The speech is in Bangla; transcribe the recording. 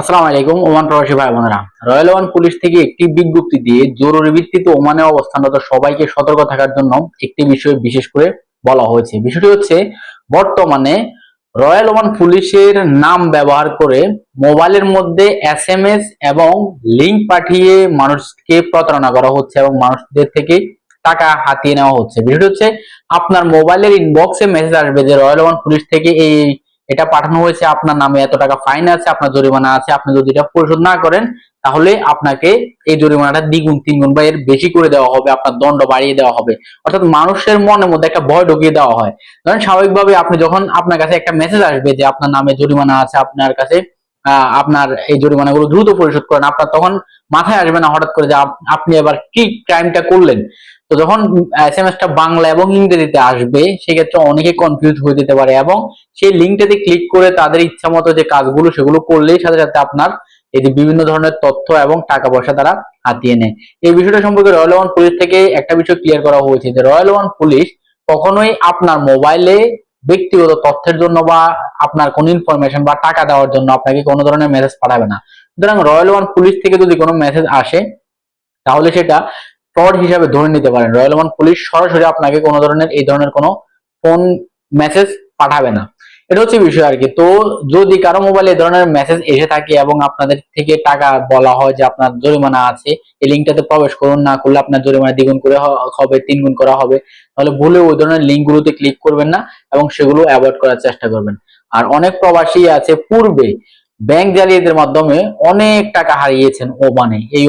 আসসালামু আলাইকুম, ওমান প্রবাসী ভাই বোনেরা। রয়্যাল ওয়ান পুলিশ থেকে একটি বিজ্ঞপ্তি দিয়ে জরুরি ভিত্তিতে ওমানে অবস্থানরত সবাইকে সতর্ক থাকার জন্য একটি বিষয় বিশেষ করে বলা হয়েছে। বিষয়টি হচ্ছে, বর্তমানে রয়্যাল ওয়ান পুলিশের নাম ব্যবহার করে মোবাইলের মধ্যে এস এম এস এবং লিংক পাঠিয়ে মানুষকে প্রতারণা করা হচ্ছে এবং মানুষদের থেকে টাকা হাতিয়ে নেওয়া হচ্ছে। বিষয়টি হচ্ছে, আপনার মোবাইলের ইনবক্সে মেসেজ আসবে যে রয়্যাল ওয়ান পুলিশ থেকে এই এটা পাঠানো হয়েছে, আপনার নামে এত টাকা ফাইন আছে, আপনার জরিমানা আছে, আপনি যদি এটা পরিশোধ না করেন, তাহলে আপনাকে এই জরিমানাটা দ্বিগুণ, তিনগুণ বা এর বেশি করে দেওয়া হবে, আপনার দণ্ড বাড়িয়ে দেওয়া হবে। অর্থাৎ মানুষের মনের মধ্যে একটা ভয় ঢুকিয়ে দেওয়া হয়। ধরেন স্বাভাবিকভাবে আপনি যখন আপনার কাছে একটা মেসেজ আসবে যে আপনার নামে জরিমানা আছে, আপনার কাছে আপনার এই জরিমানাগুলো দ্রুত পরিশোধ করেন, আপনার তখন মাথায় আসবে না হঠাৎ করে যে আপনি এবার কি ক্রাইমটা করলেন? তো যখন এস এম বাংলা এবং ইংরেজিতে আসবে, সেক্ষেত্রে অনেকে কনফিউজ হয়ে যেতে পারে এবং সেই লিঙ্কটাতে ক্লিক করে তাদের ইচ্ছা মতো যে কাজগুলো সেগুলো করলেই সাথে সাথে আপনার এই যে বিভিন্ন ধরনের তথ্য এবং টাকা পয়সা তারা হাতিয়ে নেয়। এই বিষয়টা সম্পর্কে রয়্যাল ওয়ান পুলিশ থেকে একটা বিষয় ক্লিয়ার করা হয়েছে যে রয়্যাল ওয়ান পুলিশ কখনোই আপনার মোবাইলে ব্যক্তিগত তথ্যের জন্য বা আপনার কোন ইনফরমেশন বা টাকা দেওয়ার জন্য আপনাকে কোনো ধরনের মেসেজ পাঠাবে না। সুতরাং রয়্যাল ওয়ান পুলিশ থেকে যদি কোনো মেসেজ আসে, তাহলে সেটা ফ্রড হিসাবে ধরে নিতে পারেন। রয়্যাল ওয়ান পুলিশ সরাসরি আপনাকে কোনো ধরনের, এই ধরনের কোনো ফোন মেসেজ পাঠাবে না। এটা হচ্ছে বিষয় আর কি তো যদি কারও মোবাইলে এই ধরনের মেসেজ এসে থাকে এবং আপনাদের থেকে টাকা বলা হয় যে আপনার জরিমানা আছে, এই লিঙ্কটাতে প্রবেশ করুন, না করলে আপনার জরিমানা দ্বিগুণ করে হবে তিন গুণ করা হবে, তাহলে ভুলে ওই ধরনের লিঙ্কগুলোতে ক্লিক করবেন না এবং সেগুলো অ্যাভয়েড করার চেষ্টা করবেন। আর অনেক প্রবাসী আছে পূর্বে ব্যাংক জালিয়াতির মাধ্যমে অনেক টাকা হারিয়েছেন ওমানে এই